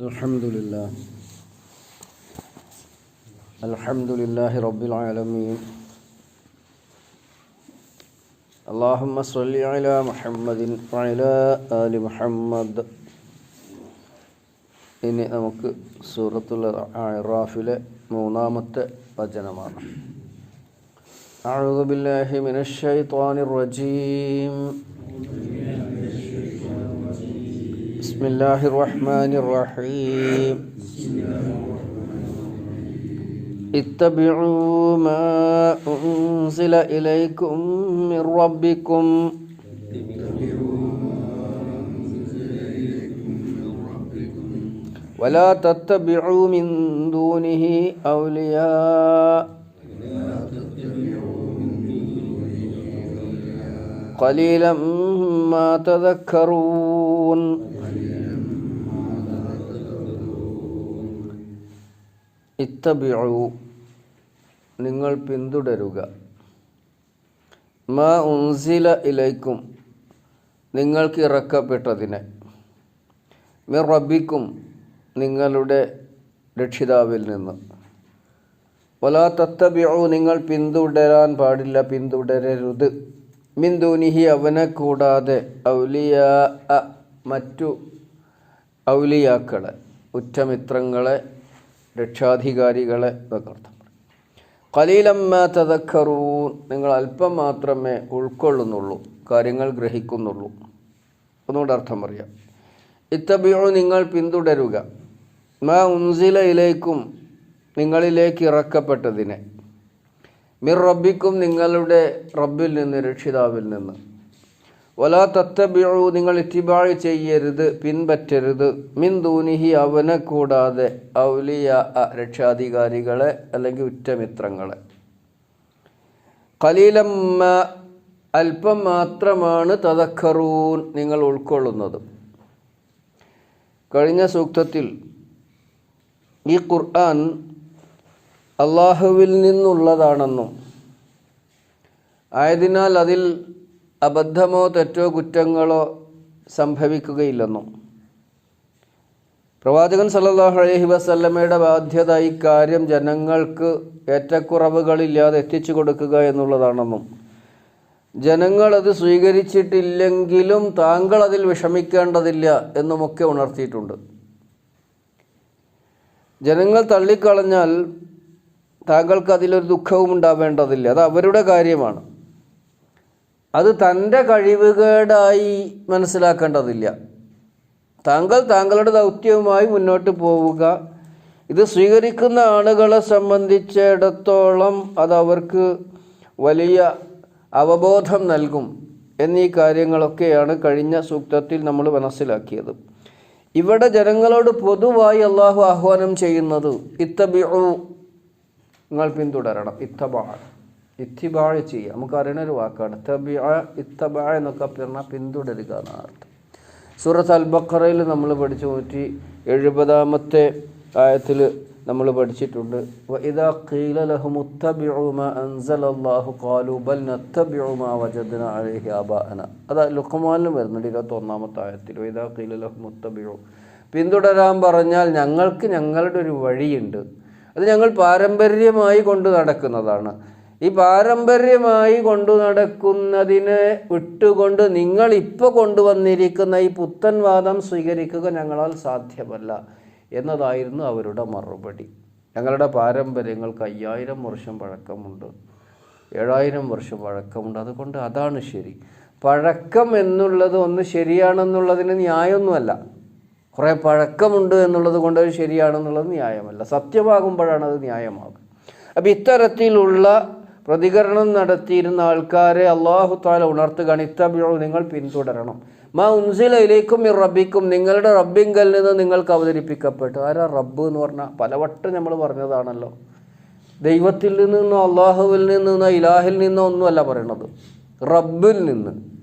الحمد لله الحمد لله رب العالمين اللهم صل على محمد وعلى آل محمد ഇനി നമുക്ക് സൂറത്തുൽ അറാഫിലെ മൂന്നാമത്തെ വചനമാണ് أعوذ بالله من الشيطان الرجيم بسم الله الرحمن الرحيم. اتبعوا ما أنزل إليكم من ربكم. ولا تتبعوا من دونه أولياء. قليلا ما تذكرون. ഇത്തബിഴു നിങ്ങൾ പിന്തുടരുക. മാ ഉൻസില ഇലൈക്കും നിങ്ങൾക്ക് ഇറക്കപ്പെട്ടതിനെ. മിർ റബ്ബിക്കും നിങ്ങളുടെ രക്ഷിതാവിൽ നിന്ന്. വലാ തത്തബിഴു നിങ്ങൾ പിന്തുടരാൻ പാടില്ല പിന്തുടരരുത്. മിന്ദൂനിഹി അവനെ കൂടാതെ ഔലിയ മറ്റു ഔലിയാക്കളെ ഉറ്റമിത്രങ്ങളെ രക്ഷാധികാരികളെ എന്നൊക്കെ കലീലമ്മ തതക്കറൂ നിങ്ങൾ അല്പം മാത്രമേ ഉൾക്കൊള്ളുന്നുള്ളൂ കാര്യങ്ങൾ ഗ്രഹിക്കുന്നുള്ളൂ. ഒന്നുകൂടെ അർത്ഥം പറയാം. ഇത്തബിയോ നിങ്ങൾ പിന്തുടരുക. മാ ഉൻസിലയിലേക്കും നിങ്ങളിലേക്ക് ഇറക്കപ്പെട്ടതിനെ. മിർ റബ്ബിക്കും നിങ്ങളുടെ റബ്ബിൽ നിന്ന് രക്ഷിതാവിൽ നിന്ന്. വലാ തത്തബിഴു നിങ്ങൾ ഇത്തിബാഴ് ചെയ്യരുത് പിൻപറ്റരുത്. മിൻ ദൂനിഹി അവനെ കൂടാതെ ഔലിയ രക്ഷാധികാരികളെ അല്ലെങ്കിൽ ഉറ്റമിത്രങ്ങളെ. കലീലമ്മ അല്പം മാത്രമാണ് തതക്കറൂൻ നിങ്ങൾ ഉൾക്കൊള്ളുന്നത്. കഴിഞ്ഞ സൂക്തത്തിൽ ഈ ഖുർആൻ അള്ളാഹുവിൽ നിന്നുള്ളതാണെന്നും ആയതിനാൽ അതിൽ അബദ്ധമോ തെറ്റോ കുറ്റങ്ങളോ സംഭവിക്കുകയില്ലെന്നും. പ്രവാചകൻ സല്ലാഹു അലഹി വസല്ലമയുടെ ബാധ്യത ഇക്കാര്യം കാര്യം ജനങ്ങൾക്ക് ഏറ്റക്കുറവുകളില്ലാതെ എത്തിച്ചു കൊടുക്കുക എന്നുള്ളതാണെന്നും. ജനങ്ങൾ അത് സ്വീകരിച്ചിട്ടില്ലെങ്കിലും താങ്കൾ അതിൽ വിഷമിക്കേണ്ടതില്ല എന്നുമൊക്കെ ഉണർത്തിയിട്ടുണ്ട്. ജനങ്ങൾ തള്ളിക്കളഞ്ഞാൽ താങ്കൾക്ക് അതിലൊരു ദുഃഖവും ഉണ്ടാവേണ്ടതില്ല അത് അവരുടെ കാര്യമാണ്. അത് തന്റെ കഴിവുകേടായി മനസ്സിലാക്കേണ്ടതില്ല. താങ്കൾ താങ്കളുടെ ദൗത്യവുമായി മുന്നോട്ട് പോവുക. ഇത് സ്വീകരിക്കുന്ന ആളുകളെ സംബന്ധിച്ചിടത്തോളം അത് അവർക്ക് വലിയ അവബോധം നൽകും എന്നീ കാര്യങ്ങളൊക്കെയാണ് കഴിഞ്ഞ സൂക്തത്തിൽ നമ്മൾ മനസ്സിലാക്കിയത്. ഇവിടെ ജനങ്ങളോട് പൊതുവായി അള്ളാഹു ആഹ്വാനം ചെയ്യുന്നത് ഇത്തബിഉ നിങ്ങൾ പിന്തുടരണം. ഇത്തബാ ചെയ്യുക. നമുക്ക് അറിയണ ഒരു വാക്കാണ്. തബിഅ ഇത്തബ എന്നൊക്കെ പറഞ്ഞാൽ പിന്തുടരുക എന്നാണ് അർത്ഥം. സൂറത്ത് അൽ ബക്കറയിൽ നമ്മൾ പഠിച്ചു നൂറ്റി എഴുപതാമത്തെ ആയത്തിൽ നമ്മൾ പഠിച്ചിട്ടുണ്ട്. ഖീല അലൈഹി അത് ലുഖ്മാനിലും വരുന്നുണ്ട് ഇരുപത്തൊന്നാമത്തെ ആയത്തിൽ. ഖീല മുത്തബിഉ പിന്തുടരാൻ പറഞ്ഞാൽ ഞങ്ങൾക്ക് ഞങ്ങളുടെ ഒരു വഴിയുണ്ട്. അത് ഞങ്ങൾ പാരമ്പര്യമായി കൊണ്ട് നടക്കുന്നതാണ്. ഈ പാരമ്പര്യമായി കൊണ്ടു നടക്കുന്നതിനെ വിട്ടുകൊണ്ട് നിങ്ങൾ ഇപ്പോൾ കൊണ്ടുവന്നിരിക്കുന്ന ഈ പുത്തൻവാദം സ്വീകരിക്കുക ഞങ്ങളാൽ സാധ്യമല്ല എന്നതായിരുന്നു അവരുടെ മറുപടി. ഞങ്ങളുടെ പാരമ്പര്യങ്ങൾക്ക് അയ്യായിരം വർഷം പഴക്കമുണ്ട്. ഏഴായിരം വർഷം പഴക്കമുണ്ട്. അതുകൊണ്ട് അതാണ് ശരി. പഴക്കം എന്നുള്ളത് ഒന്ന് ശരിയാണെന്നുള്ളതിന് ന്യായമൊന്നുമല്ല. കുറേ പഴക്കമുണ്ട് എന്നുള്ളത് കൊണ്ട് അത് ശരിയാണെന്നുള്ളത് ന്യായമല്ല. സത്യമാകുമ്പോഴാണ് അത് ന്യായമാകുക. അപ്പം ഇത്തരത്തിലുള്ള പ്രതികരണം നടത്തിയിരുന്ന ആൾക്കാരെ അള്ളാഹു താല ഉണർത്തുകയാണ് ഇത്തബിഴു നിങ്ങൾ പിന്തുടരണം. മാ ഉൻസിലയിലേക്കും ഈ റബ്ബിക്കും നിങ്ങളുടെ റബ്ബിങ്കൽ നിന്ന് നിങ്ങൾക്ക് അവതരിപ്പിക്കപ്പെട്ടു. ആരാ റബ്ബ് എന്ന് പറഞ്ഞാൽ പലവട്ടം നമ്മൾ പറഞ്ഞതാണല്ലോ. ദൈവത്തിൽ നിന്നോ അള്ളാഹുവിൽ നിന്നോ ഇലാഹിൽ നിന്നോ ഒന്നുമല്ല പറയണത്. റബ്ബിൽ നിന്ന്.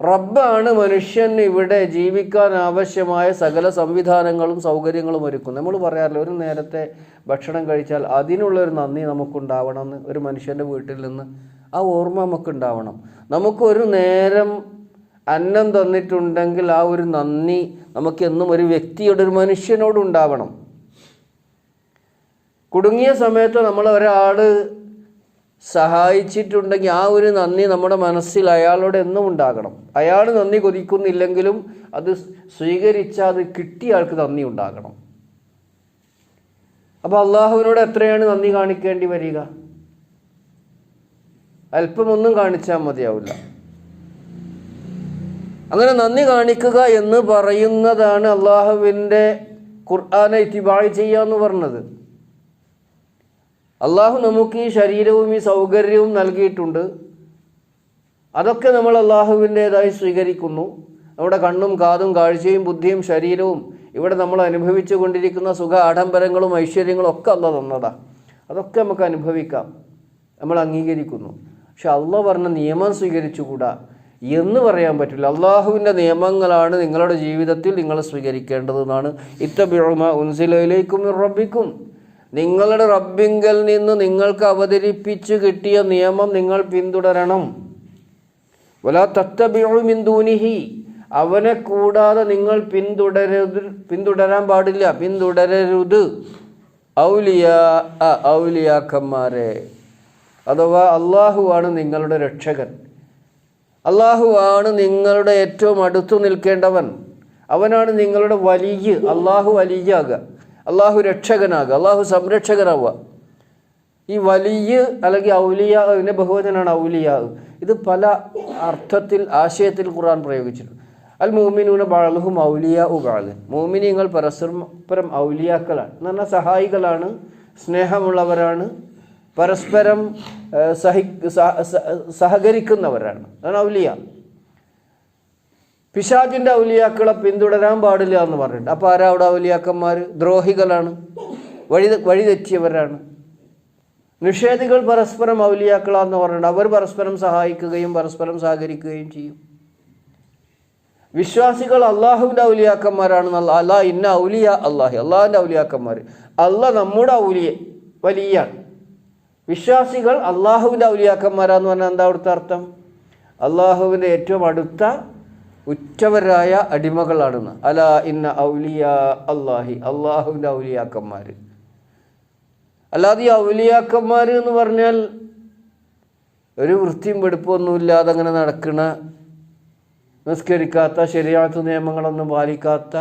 റബ്ബാണ് മനുഷ്യന് ഇവിടെ ജീവിക്കാൻ ആവശ്യമായ സകല സംവിധാനങ്ങളും സൗകര്യങ്ങളും ഒരുക്കും നമ്മൾ പറയാറില്ല ഒരു നേരത്തെ ഭക്ഷണം കഴിച്ചാൽ അതിനുള്ള ഒരു നന്ദി നമുക്കുണ്ടാവണം എന്ന് ഒരു മനുഷ്യന്റെ വീട്ടിൽ നിന്ന് ആ ഓർമ്മ നമുക്കുണ്ടാവണം. നമുക്കൊരു നേരം അന്നം തന്നിട്ടുണ്ടെങ്കിൽ ആ ഒരു നന്ദി നമുക്കെന്നും ഒരു വ്യക്തിയുടെ ഒരു മനുഷ്യനോടുണ്ടാവണം കുടുങ്ങിയ സമയത്ത് നമ്മൾ ഒരാൾ സഹായിച്ചിട്ടുണ്ടെങ്കിൽ ആ ഒരു നന്ദി നമ്മുടെ മനസ്സിൽ അയാളോട് എന്നും ഉണ്ടാകണം. അയാൾ നന്ദി കൊതിക്കുന്നില്ലെങ്കിലും അത് സ്വീകരിച്ചാൽ അത് കിട്ടിയ ആൾക്ക് നന്ദി ഉണ്ടാകണം. അപ്പോൾ അള്ളാഹുവിനോട് എത്രയാണ് നന്ദി കാണിക്കേണ്ടി വരിക? അല്പമൊന്നും കാണിച്ചാൽ മതിയാവില്ല. അങ്ങനെ നന്ദി കാണിക്കുക എന്ന് പറയുന്നതാണ് അള്ളാഹുവിന്റെ ഖുർആാനെ ഇത്തിബാഴ് ചെയ്യുക എന്ന് പറഞ്ഞത്. അള്ളാഹു നമുക്ക് ഈ ശരീരവും ഈ സൗകര്യവും നൽകിയിട്ടുണ്ട്. അതൊക്കെ നമ്മൾ അള്ളാഹുവിന്റേതായി സ്വീകരിക്കുന്നു. നമ്മുടെ കണ്ണും കാതും കാഴ്ചയും ബുദ്ധിയും ശരീരവും ഇവിടെ നമ്മൾ അനുഭവിച്ചു കൊണ്ടിരിക്കുന്ന സുഖ ആഡംബരങ്ങളും ഐശ്വര്യങ്ങളും ഒക്കെ അല്ല തന്നതാ. അതൊക്കെ നമുക്ക് അനുഭവിക്കാം. നമ്മൾ അംഗീകരിക്കുന്നു. പക്ഷെ അള്ളാഹ് പറഞ്ഞ നിയമം സ്വീകരിച്ചുകൂടാ? എന്ന് പറയാൻ പറ്റില്ല. അള്ളാഹുവിന്റെ നിയമങ്ങളാണ് നിങ്ങളുടെ ജീവിതത്തിൽ നിങ്ങൾ സ്വീകരിക്കേണ്ടതെന്നാണ്. ഇത്തബിഴുമ ഉൻസിലയിലേക്കും റബ്ബിക്കും. നിങ്ങളുടെ റബ്ബിങ്കൽ നിന്ന് നിങ്ങൾക്ക് അവതരിപ്പിച്ച് കിട്ടിയ നിയമം നിങ്ങൾ പിന്തുടരണം. വല തത്തബിഴുമിന്ദൂനിഹി അവനെ കൂടാതെ നിങ്ങൾ പിന്തുടരരുത് പിന്തുടരാൻ പാടില്ല. പിന്തുടരരുത്. ഔലിയ ഔലിയാക്കന്മാരെ. അഥവാ അള്ളാഹുവാണ് നിങ്ങളുടെ രക്ഷകൻ. അള്ളാഹുവാണ് നിങ്ങളുടെ ഏറ്റവും അടുത്തു നിൽക്കേണ്ടവൻ. അവനാണ് നിങ്ങളുടെ വലിയ അള്ളാഹു വലിയാകുക അള്ളാഹു രക്ഷകനാകുക അള്ളാഹു സംരക്ഷകനാവുക. ഈ വലിയ അല്ലെങ്കിൽ ഔലിയാവിന്റെ ബഹുവചനാണ് ഔലിയാവ്. ഇത് പല അർത്ഥത്തിൽ ആശയത്തിൽ ഖുർആൻ പ്രയോഗിച്ചിട്ടുണ്ട്. അൽ മോമിനൂന ബാളുഹും ഔലിയ ഉ മോമിനിയങ്ങൾ പരസ്പരം ഔലിയാക്കളാണ്. എന്ന് പറഞ്ഞാൽ സഹായികളാണ് സ്നേഹമുള്ളവരാണ് പരസ്പരം സഹ- സഹകരിക്കുന്നവരാണ്. അതാണ് ഔലിയ. പിശാചിന്റെ ഔലിയാക്കളെ പിന്തുടരാൻ പാടില്ല എന്ന് പറഞ്ഞിട്ടുണ്ട്. അപ്പോൾ ആരാ അവിടെ ഔലിയാക്കന്മാർ ദ്രോഹികളാണ്. വഴി വഴിതെറ്റിയവരാണ് നിഷേധികൾ പരസ്പരം ഔലിയാക്കളാന്ന് പറഞ്ഞിട്ടുണ്ട്. അവർ പരസ്പരം സഹായിക്കുകയും പരസ്പരം സഹകരിക്കുകയും ചെയ്യും. വിശ്വാസികൾ അള്ളാഹുവിന്റെ ഔലിയാക്കന്മാരാണ്. അല്ലാ ഇന്ന ഔലിയ അള്ളാഹി അള്ളാഹിന്റെ ഔലിയാക്കന്മാർ അള്ളാഹ് നമ്മുടെ ഔലിയ വലിയ വിശ്വാസികൾ അള്ളാഹുവിന്റെ ഔലിയാക്കന്മാരാന്ന് പറഞ്ഞാൽ എന്താ അവിടുത്തെ അർത്ഥം? അള്ളാഹുവിന്റെ ഏറ്റവും അടുത്ത ഉറ്റവരായ അടിമകളാണെന്ന്. അല ഇന്ന ഔലിയ അള്ളാഹി അള്ളാഹുവിന്റെ ഔലിയാക്കന്മാർ അല്ലാതെ ഈ ഔലിയാക്കന്മാർ എന്ന് പറഞ്ഞാൽ ഒരു വൃത്തിയും വെടുപ്പൊന്നും ഇല്ലാതെ അങ്ങനെ നടക്കണ നിസ്കരിക്കാത്ത ശരിയാത്ത നിയമങ്ങളൊന്നും പാലിക്കാത്ത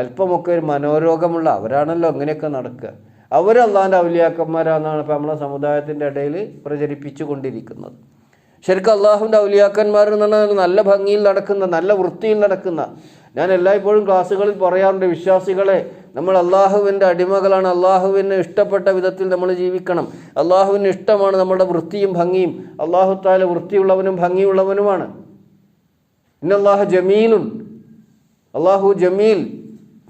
അല്പമൊക്കെ ഒരു മനോരോഗമുള്ള അവരാണല്ലോ അങ്ങനെയൊക്കെ നടക്കുക. അള്ളാഹിന്റെ ഔലിയാക്കന്മാരാണെന്നാണ് ഇപ്പം നമ്മളെ സമുദായത്തിന്റെ ഇടയിൽ പ്രചരിപ്പിച്ചു കൊണ്ടിരിക്കുന്നത്. ശരിക്കും അള്ളാഹുവിന്റെ ഔലിയാക്കന്മാർ എന്ന് നല്ല ഭംഗിയിൽ നടക്കുന്ന നല്ല വൃത്തിയിൽ നടക്കുന്ന. ഞാൻ എല്ലായ്പ്പോഴും ക്ലാസ്സുകളിൽ പറയാറുണ്ട് വിശ്വാസികളെ നമ്മൾ അള്ളാഹുവിന്റെ അടിമകളാണ്. അള്ളാഹുവിന് ഇഷ്ടപ്പെട്ട വിധത്തിൽ നമ്മൾ ജീവിക്കണം. അള്ളാഹുവിന് ഇഷ്ടമാണ് നമ്മുടെ വൃത്തിയും ഭംഗിയും. അള്ളാഹു താല വൃത്തിയുള്ളവനും ഭംഗിയുള്ളവനുമാണ്. ഇന്നല്ലാഹു ജമീലുൻ. അള്ളാഹു ജമീൽ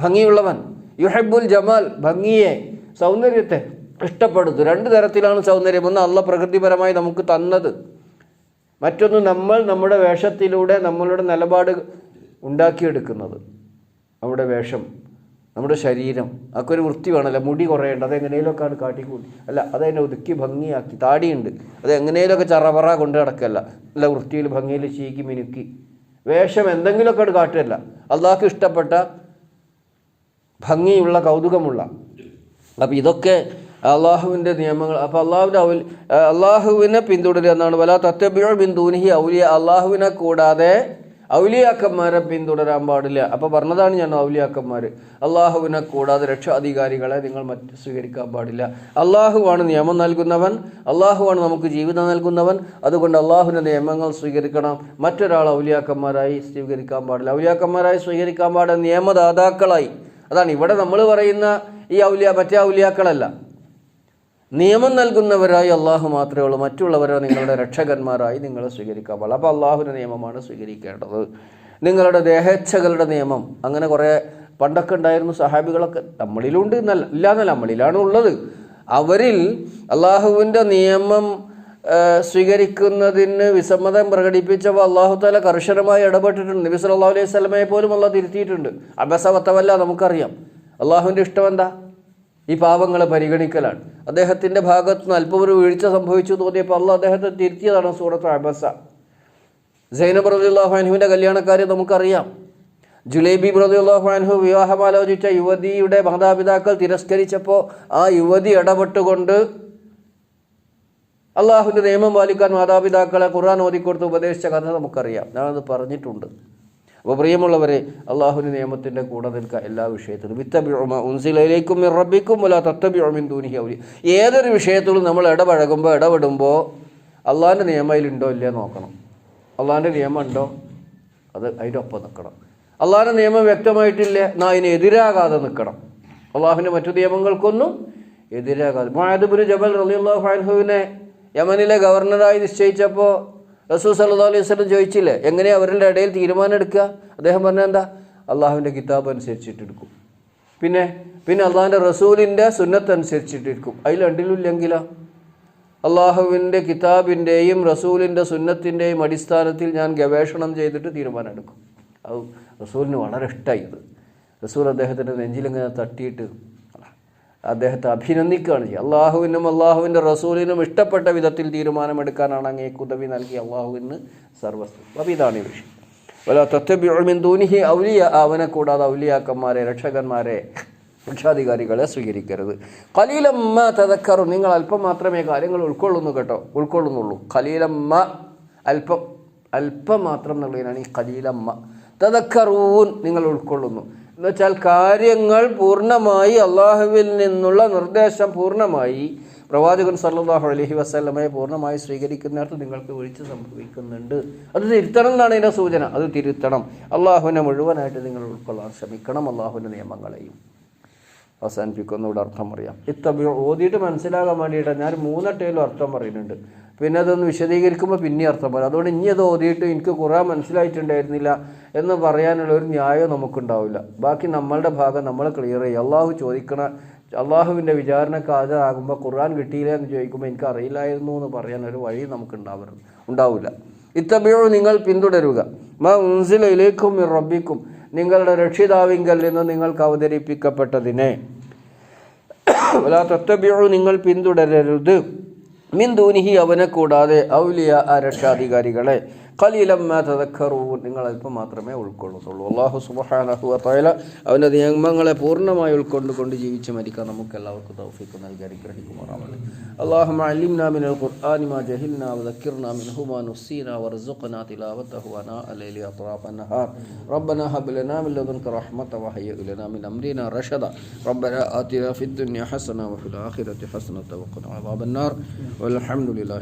ഭംഗിയുള്ളവൻ. യുഹബുൽ ജമാൽ ഭംഗിയെ സൗന്ദര്യത്തെ ഇഷ്ടപ്പെടുന്നു. രണ്ട് തരത്തിലാണ് സൗന്ദര്യം. ഒന്ന് അള്ള പ്രകൃതിപരമായി നമുക്ക് തന്നത്. മറ്റൊന്ന് നമ്മൾ നമ്മുടെ വേഷത്തിലൂടെ നമ്മളുടെ നിലപാട് ഉണ്ടാക്കിയെടുക്കുന്നത്. നമ്മുടെ വേഷം നമ്മുടെ ശരീരം അതൊക്കെ ഒരു വൃത്തി വേണമല്ലോ. മുടി കുറയേണ്ട അതെങ്ങനെയൊക്കെയാണ് കാട്ടിക്കൂട്ടി. അല്ല അതതിനെ ഒതുക്കി ഭംഗിയാക്കി. താടിയുണ്ട്. അത് എങ്ങനെയൊക്കെ ചറപറ കൊണ്ട് നടക്കല്ല. നല്ല വൃത്തിയിൽ ഭംഗിയിൽ ചീക്കി മിനുക്കി. വേഷം എന്തെങ്കിലുമൊക്കെ അത് കാട്ടുകയല്ല. അള്ളാഹ്ക്ക് ഇഷ്ടപ്പെട്ട ഭംഗിയുള്ള കൗതുകമുള്ള. അപ്പം ഇതൊക്കെ അള്ളാഹുവിന്റെ നിയമങ്ങൾ. അപ്പോൾ അള്ളാഹുവിന്റെ ഔൽ അള്ളാഹുവിനെ പിന്തുടരുക എന്നാണ്. വല തത്തബിയോ ബിന്ദൂനിഹി ഔലിയ. അള്ളാഹുവിനെ കൂടാതെ ഔലിയാക്കന്മാരെ പിന്തുടരാൻ പാടില്ല. അപ്പോൾ പറഞ്ഞതാണ് ഞാൻ ഔലിയാക്കന്മാർ. അള്ളാഹുവിനെ കൂടാതെ രക്ഷാധികാരികളെ നിങ്ങൾ മറ്റ് സ്വീകരിക്കാൻ പാടില്ല. അള്ളാഹുവാണ് നിയമം നൽകുന്നവൻ. അള്ളാഹുവാണ് നമുക്ക് ജീവിതം നൽകുന്നവൻ. അതുകൊണ്ട് അള്ളാഹുവിന്റെ നിയമങ്ങൾ സ്വീകരിക്കണം. മറ്റൊരാൾ ഔലിയാക്കന്മാരായി സ്വീകരിക്കാൻ പാടില്ല. ഔലിയാക്കന്മാരായി സ്വീകരിക്കാൻ പാടില്ല നിയമദാതാക്കളായി. അതാണ് ഇവിടെ നമ്മൾ പറയുന്ന ഈ ഔലിയ മറ്റേ ഔലിയാക്കളല്ല. നിയമം നൽകുന്നവരായി അള്ളാഹു മാത്രമേ ഉള്ളൂ. മറ്റുള്ളവരോ നിങ്ങളുടെ രക്ഷകന്മാരായി നിങ്ങൾ പാടില്ല അപ്പോൾ അള്ളാഹുവിന്റെ നിയമമാണ് സ്വീകരിക്കേണ്ടത്. നിങ്ങളുടെ ദേഹേച്ഛകളുടെ നിയമം. അങ്ങനെ കുറേ പണ്ടൊക്കെ ഉണ്ടായിരുന്നു സഹാബികളൊക്കെ. നമ്മളിലുണ്ട്. എന്നല്ല ഇല്ല എന്നല്ല നമ്മളിലാണ് ഉള്ളത്. അവരിൽ അള്ളാഹുവിന്റെ നിയമം സ്വീകരിക്കുന്നതിന് വിസമ്മതം പ്രകടിപ്പിച്ചപ്പോൾ അള്ളാഹു താല കർശനമായി ഇടപെട്ടിട്ടുണ്ട്. നബി സല്ലല്ലാഹു അലൈഹി സ്വലമയെ പോലും അള്ളാഹ് തിരുത്തിയിട്ടുണ്ട്. അബസവത്തവല്ല നമുക്കറിയാം. അള്ളാഹുവിന്റെ ഇഷ്ടം എന്താ? ഈ പാപങ്ങളെ പരിഗണിക്കലാണ്. അദ്ദേഹത്തിന്റെ ഭാഗത്ത് നിന്ന് അല്പം ഒരു വീഴ്ച സംഭവിച്ചു തോന്നിയപ്പോൾ അള്ളാഹ് അദ്ദേഹത്തെ തിരുത്തിയതാണ് സൂറത്ത് അബസ. സൈനബ് റളിയല്ലാഹു അൻഹുവിന്റെ കല്യാണക്കാരെ നമുക്കറിയാം. ജുലൈബി റളിയല്ലാഹു വിവാഹം വിവാഹമാലോചിച്ച യുവതിയുടെ മാതാപിതാക്കൾ തിരസ്കരിച്ചപ്പോൾ ആ യുവതി ഇടപെട്ടുകൊണ്ട് അള്ളാഹുവിന്റെ നിയമം പാലിക്കാൻ മാതാപിതാക്കളെ ഖുർആൻ ഓതിക്കൊടുത്ത് ഉപദേശിച്ച കഥ നമുക്കറിയാം. ഞാനത് പറഞ്ഞിട്ടുണ്ട്. അപ്പോൾ പ്രിയമുള്ളവരെ അള്ളാഹുവിന്റെ നിയമത്തിന്റെ കൂടെ നിൽക്കുക എല്ലാ വിഷയത്തിലും. വിത്തബിഴമ ഉൻസിലയിലേക്കും റബ്ബിക്കും അല്ല തത്തബിഴമിൻ ദൂനിഹി അവർ ഏതൊരു വിഷയത്തിലും നമ്മൾ ഇടപഴകുമ്പോൾ ഇടപെടുമ്പോൾ അള്ളാഹിന്റെ നിയമം അതിലുണ്ടോ ഇല്ലേ നോക്കണം. അള്ളാഹിന്റെ നിയമം ഉണ്ടോ? അത് അതിന്റെ ഒപ്പം നിൽക്കണം. അള്ളാഹിന്റെ നിയമം വ്യക്തമായിട്ടില്ല. എന്നാൽ അതിനെതിരാകാതെ നിൽക്കണം. അള്ളാഹുവിന്റെ മറ്റു നിയമങ്ങൾക്കൊന്നും എതിരാകാതെ. മായദുബുന് ജബൽ റളിയല്ലാഹു അൻഹുവിനെ യമനിലെ ഗവർണറായി നിശ്ചയിച്ചപ്പോൾ റസൂൽ സല്ലല്ലാഹു അലൈഹി വസല്ലം ചോദിച്ചില്ലേ എങ്ങനെയാ അവരുടെ ഇടയിൽ തീരുമാനം എടുക്കുക? അദ്ദേഹം പറഞ്ഞ എന്താ? അള്ളാഹുവിന്റെ കിതാബ് അനുസരിച്ചിട്ട് എടുക്കും. പിന്നെ പിന്നെ അള്ളാഹിന്റെ റസൂലിന്റെ സുന്നത്ത് അനുസരിച്ചിട്ട് എടുക്കും. അതിൽ രണ്ടിലുമില്ലെങ്കിലോ? അള്ളാഹുവിന്റെ കിതാബിന്റെയും റസൂലിന്റെ സുന്നത്തിന്റെയും അടിസ്ഥാനത്തിൽ ഞാൻ ഗവേഷണം ചെയ്തിട്ട് തീരുമാനം എടുക്കും. അത് റസൂലിന് വളരെ ഇഷ്ടമായി ഇത്. റസൂൽ അദ്ദേഹത്തിന്റെ നെഞ്ചിലിങ്ങനെ തട്ടിയിട്ട് അദ്ദേഹത്തെ അഭിനന്ദിക്കുകയാണ് ചെയ്യുക. അള്ളാഹുവിനും അള്ളാഹുവിന്റെ റസൂലിനും ഇഷ്ടപ്പെട്ട വിധത്തിൽ തീരുമാനമെടുക്കാനാണ് അങ്ങേക്ക് ഉദവി നൽകി അള്ളാഹുവിന് സർവസ്തു അപ്പോൾ ഇതാണ് ഈ വിഷയം. വല തത്വബിന്ദൂനിഹി ദൂനിഹി ഔലിയ. അവനെ കൂടാതെ ഔലിയാക്കന്മാരെ രക്ഷകന്മാരെ രക്ഷാധികാരികളെ സ്വീകരിക്കരുത്. കലീലമ്മ തതക്കറു നിങ്ങൾ അല്പം മാത്രമേ കാര്യങ്ങൾ ഉൾക്കൊള്ളുന്നു കേട്ടോ. ഉൾക്കൊള്ളുന്നുള്ളൂ. കലീലമ്മ അല്പം അല്പം മാത്രം എന്നുള്ളതിനാണ് ഈ കലീലമ്മ തതക്കറൂൻ നിങ്ങൾ ഉൾക്കൊള്ളുന്നു. എന്നുവെച്ചാൽ കാര്യങ്ങൾ പൂർണമായി അള്ളാഹുവിൽ നിന്നുള്ള നിർദ്ദേശം പൂർണമായി. പ്രവാചകൻ സല്ലാഹു അലഹി വസ്ലമയെ പൂർണമായി സ്വീകരിക്കുന്നിടത്ത് നിങ്ങൾക്ക് വീഴ്ച സംഭവിക്കുന്നുണ്ട്. അത് തിരുത്തണം എന്നാണ് ഇതിന്റെ സൂചന. അത് തിരുത്തണം. അള്ളാഹുവിനെ മുഴുവനായിട്ട് നിങ്ങൾ ഉൾക്കൊള്ളാൻ ശ്രമിക്കണം. അള്ളാഹുവിന്റെ നിയമങ്ങളെയും. അവസാനിപ്പിക്കുന്നവിടെ അർത്ഥം പറയാം. ഇത്തബി ഓതിയിട്ട് മനസ്സിലാകാൻ വേണ്ടിയിട്ട് ഞാൻ മൂന്നെട്ടയിലും അർത്ഥം പറയുന്നുണ്ട്. പിന്നെ അതൊന്ന് വിശദീകരിക്കുമ്പോൾ പിന്നെ അർത്ഥം പറയാം. അതുകൊണ്ട് ഇനി അത് ഓതിയിട്ട് എനിക്ക് കുറേ മനസ്സിലായിട്ടുണ്ടായിരുന്നില്ല എന്ന് പറയാനുള്ള ഒരു ന്യായം നമുക്കുണ്ടാവില്ല. ബാക്കി നമ്മളുടെ ഭാഗം നമ്മൾ ക്ലിയർ ചെയ്യും. അള്ളാഹു ചോദിക്കണ അള്ളാഹുവിന്റെ വിചാരണക്ക് ഹാജരാകുമ്പോൾ ഖുർആൻ കിട്ടിയില്ല എന്ന് ചോദിക്കുമ്പോൾ എനിക്ക് അറിയില്ലായിരുന്നു എന്ന് പറയാൻ ഒരു വഴി നമുക്ക് ഉണ്ടാവരുത് ഉണ്ടാവില്ല. ഇത്തബിയോ നിങ്ങൾ പിന്തുടരുക. മൻസിലയിലേക്കും റബ്ബിക്കും. നിങ്ങളുടെ രക്ഷിതാവിങ്കൽ നിന്ന് നിങ്ങൾക്ക് അവതരിപ്പിക്കപ്പെട്ടതിനെ. വലാ നിങ്ങൾ പിന്തുടരരുത്. മിന്ദൂനിഹി ദൂനിഹി അവനെ കൂടാതെ ഔലിയ രക്ഷാധികാരികളെ. കലീലമ്മ തതക്കറൂൻ നിങ്ങൾ അല്പം മാത്രമേ ഉൾക്കൊള്ളുന്നുള്ളൂ അള്ളാഹു സുബഹാനഹു വതആല അവൻ്റെ നിയമങ്ങളെ പൂർണ്ണമായി ഉൾക്കൊണ്ടുകൊണ്ട് ജീവിച്ച് മരിക്കാൻ നമുക്ക് എല്ലാവർക്കും തൗഫീഖ് നൽകി അനുഗ്രഹിക്കുമാറാവട്ടെ اللهم علمنا من القرآن ما جهلنا وذكرنا منه ما نسينا وارزقنا تلاوته آناء الليل أطراف النهار ربنا هب لنا من لدنك رحمة وهيئ لنا من أمرنا رشدا ربنا آتنا في الدنيا حسنة وفي الآخرة حسنة وقنا عذاب النار والحمد لله